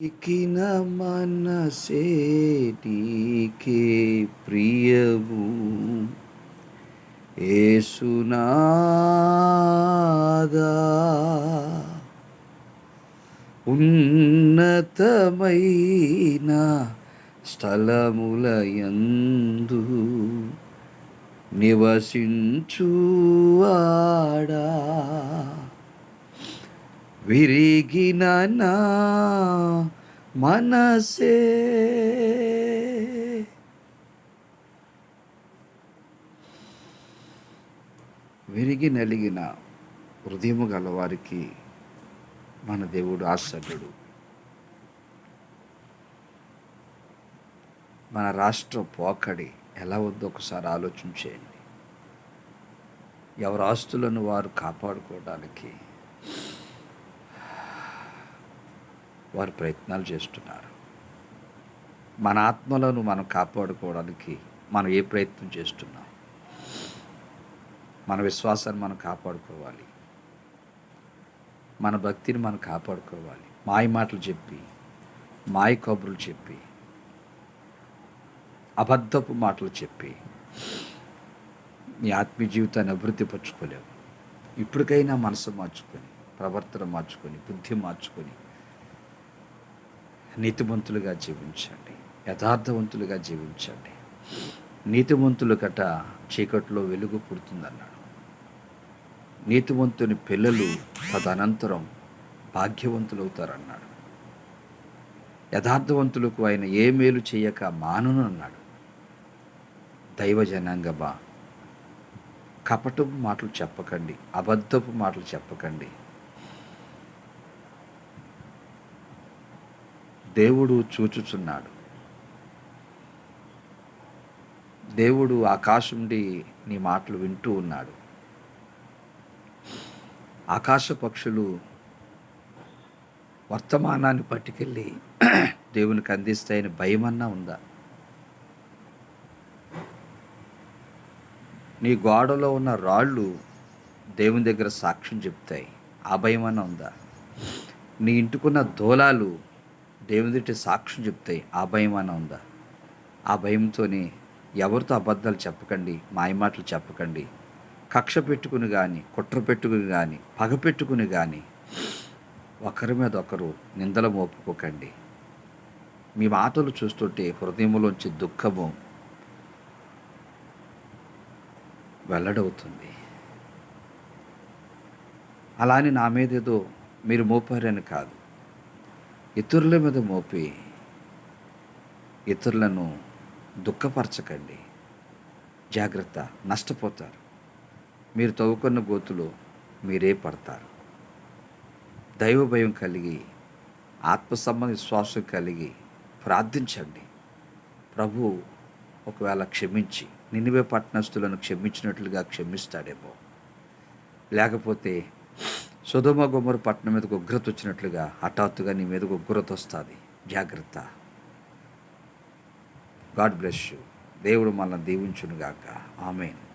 ఇకిన మనసేటికే ప్రియము ఏసునాదా ఉన్నతమైన స్థలములయందు నివసించువాడా. విరిగిన నా మనసే. విరిగి నలిగిన హృదయము గలవారికి మన దేవుడు ఆశ్చర్యుడు మన రాష్ట్ర పోకడి ఎలా ఉందో ఒకసారి ఆలోచించేయండి ఎవరి ఆస్తులను వారు కాపాడుకోవడానికి వారు ప్రయత్నాలు చేస్తున్నారు. మన ఆత్మలను మనం కాపాడుకోవడానికి మనం ఏ ప్రయత్నం చేస్తున్నాం? మన విశ్వాసాన్ని మనం కాపాడుకోవాలి. మన భక్తిని మనం కాపాడుకోవాలి. మాయ మాటలు చెప్పి మాయ కబుర్లు చెప్పి అబద్ధపు మాటలు చెప్పి నీ ఆత్మీయ జీవితాన్ని అభివృద్ధి పరచుకోలేవు ఇప్పటికైనా మనసు మార్చుకొని ప్రవర్తన మార్చుకొని బుద్ధి మార్చుకొని నీతిమంతులుగా జీవించండి. యథార్థవంతులుగా జీవించండి. నీతివంతులు గట చీకట్లో వెలుగు పుడుతుందన్నాడు. నీతివంతుని పిల్లలు తదనంతరం భాగ్యవంతులవుతారన్నాడు. యథార్థవంతులకు ఆయన ఏ మేలు చేయక మానును అన్నాడు. దైవజనాంగమా కపటపు మాటలు చెప్పకండి అబద్ధపు మాటలు చెప్పకండి దేవుడు చూచుచున్నాడు. దేవుడు ఆకాశం నీ మాటలు వింటూ ఉన్నాడు. ఆకాశ పక్షులు వర్తమానాన్ని పట్టుకెళ్ళి దేవునికి అందిస్తాయని భయమన్నా ఉందా? నీ గోడలో ఉన్న రాళ్ళు దేవుని దగ్గర సాక్ష్యం చెప్తాయి. ఆ భయమన్నా ఉందా? నీ ఇంటికున్న దోలాలు దేవుని సాక్షి చెప్తాయి ఆ భయం అన్న ఉందా? ఆ భయంతోనే ఎవరితో అబద్ధాలు చెప్పకండి మాయమాటలు చెప్పకండి. కక్ష పెట్టుకుని కానీ కుట్ర పెట్టుకుని కానీ పగ పెట్టుకుని కానీ ఒకరి మీద ఒకరు నిందలు మోపుకోకండి. మీ మాటలు చూస్తుంటే హృదయంలోంచి దుఃఖము వెల్లడవుతుంది. అలానే నా మీద ఏదో మీరు మోపారని కాదు. ఇతరుల మీద మోపి ఇతరులను దుఃఖపరచకండి. జాగ్రత్త నష్టపోతారు. మీరు తవ్వుకున్న గోతులు మీరే పడతారు. దైవ భయం కలిగి ఆత్మ సంబంధ విశ్వాసం కలిగి ప్రార్థించండి. ప్రభు ఒకవేళ క్షమించి నినివే పట్టణస్తులను క్షమించినట్లుగా క్షమిస్తాడేమో. లేకపోతే సుధమ గుమ్మర పట్టణం మీదకు ఉగ్రత వచ్చినట్లుగా హఠాత్తుగా నీ మీదకు ఉగ్రత వస్తుంది జాగ్రత్త. God bless you. దేవుడు మనల్ని దీవించునుగాక. ఆమెను.